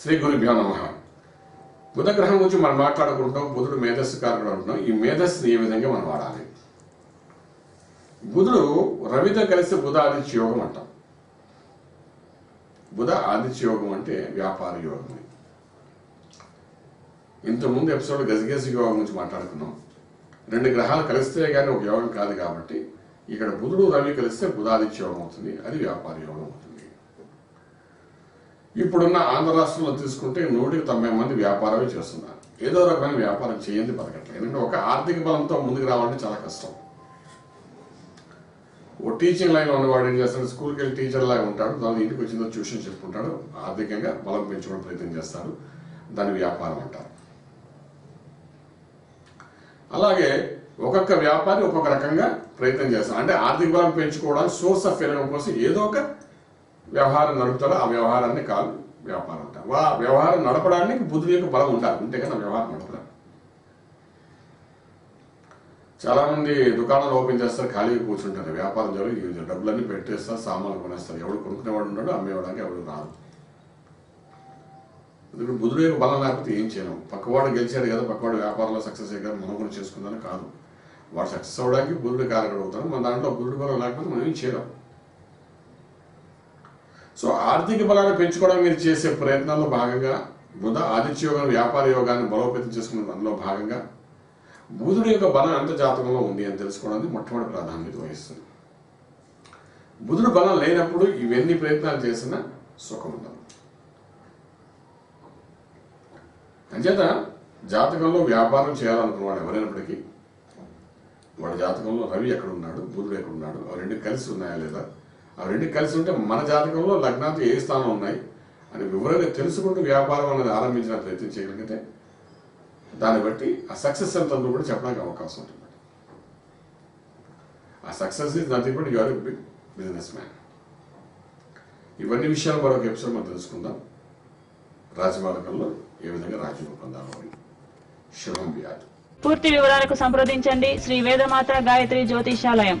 శ్రీ గురుభ్యో నమ. బుధ గ్రహం గురించి మనం మాట్లాడుకుంటాం బుధుడు మేధస్సు కారకుడు అంటున్నాం. ఈ మేధస్సుని ఏ విధంగా మనం వాడాలి? బుధుడు రవితో కలిసి బుధ ఆదిత్య యోగం అంటాం. బుధ ఆదిత్య యోగం అంటే వ్యాపార యోగం ఇంతకుముందు ఎపిసోడ్ గజగజ యోగం గురించి మాట్లాడుకున్నాం. రెండు గ్రహాలు కలిస్తే కానీ ఒక యోగం కాదు కాబట్టి ఇక్కడ బుధుడు రవి కలిస్తే బుధాదిత్య యోగం అవుతుంది అది వ్యాపార యోగం అవుతుంది. ఇప్పుడున్న ఆంధ్ర రాష్ట్రంలో తీసుకుంటే నూటికి తొంభై మంది వ్యాపారమే చేస్తున్నారు. ఏదో రకమైన వ్యాపారం చేయండి బతకట్లేదు ఎందుకంటే ఒక ఆర్థిక బలంతో ముందుకు రావాలంటే చాలా కష్టం. ఓ టీచింగ్ లైన్ ఉన్నవాడు ఏం చేస్తాడు? స్కూల్కి వెళ్ళి టీచర్ లాగా ఉంటాడు. దాని ఇంటికి వచ్చిందో ట్యూషన్ చెప్పుకుంటాడు. ఆర్థికంగా బలం పెంచుకోవడం ప్రయత్నం చేస్తాడు. దాని వ్యాపారం అంటారు. అలాగే ఒక్కొక్క వ్యాపారి ఒక్కొక్క రకంగా ప్రయత్నం చేస్తాడు అంటే ఆర్థిక బలం పెంచుకోవడానికి సోర్స్ ఆఫ్ ఇన్కమ్ కోసం ఏదో ఒక వ్యవహారం నడుపుతారో ఆ వ్యవహారాన్ని కాదు వ్యాపారం అంటారు. వా వ్యవహారం నడపడానికి బుద్ధి యొక్క బలం ఉండాలి అంతేకాని ఆ వ్యవహారం నడపడం చాలా మంది దుకాణాలు ఓపెన్ చేస్తారు ఖాళీగా కూర్చుంటారు. వ్యాపారం జరిగి డబ్బులన్నీ పెట్టేస్తారు సామాన్లు కొనేస్తారు. ఎవడు కొనుక్కునేవాడు ఉన్నాడు అమ్మేవాడానికి ఎవడు రాదు ఎందుకంటే బుధుడు యొక్క బలం లేకపోతే ఏం చేయలేం. పక్కవాడు గెలిచాడు కదా పక్కవాడు వ్యాపారంలో సక్సెస్ అయ్యారు మనం కూడా చేసుకుందని కాదు. వాడు సక్సెస్ అవ్వడానికి బుధుడు కారకుడు అవుతాడు మన దాంట్లో బుధుడు బలం లేకపోతే మనం ఏం చేయలేం. సో ఆర్థిక బలాన్ని పెంచుకోవడం మీరు చేసే ప్రయత్నాల్లో భాగంగా బుధ ఆదిత్య యోగం వ్యాపార యోగాన్ని బలోపేతం చేసుకున్న దానిలో భాగంగా బుధుడు యొక్క బలం ఎంత జాతకంలో ఉంది అని తెలుసుకోవడానికి మొట్టమొదటి ప్రాధాన్యత వహిస్తుంది. బుధుడు బలం లేనప్పుడు ఇవన్నీ ప్రయత్నాలు చేసినా సుఖం ఉండదు. అంచేత జాతకంలో వ్యాపారం చేయాలనుకున్నవాడు ఎవరైనప్పటికీ వాడి జాతకంలో రవి ఎక్కడ ఉన్నాడు బుధుడు ఎక్కడ ఉన్నాడు ఆ రెండు కలిసి ఉన్నాయా లేదా ఆ రెండు కలిసి ఉంటే మన జాతకంలో లగ్నాలు ఏ స్థానం ఉన్నాయి అని వివరంగా తెలుసుకుంటూ వ్యాపారం అనేది ఆరంభించిన ప్రయత్నం చేయగలిగితే దాన్ని బట్టి ఆ సక్సెస్ ఎంత ఉందో కూడా చెప్పడానికి అవకాశం ఉంటుంది. ఆ success is nothing but your big businessman ఇవన్నీ విషయాలు మరొక ఎపిసోడ్ మనం తెలుసుకుందాం. రాజమార్గంలో ఏ విధంగా రాజ్యం పొందాలో అని. శుభం వ్యాధి. పూర్తి వివరాలకు సంప్రదించండి. శ్రీ వేదమాత గాయత్రి జ్యోతిషాలయం.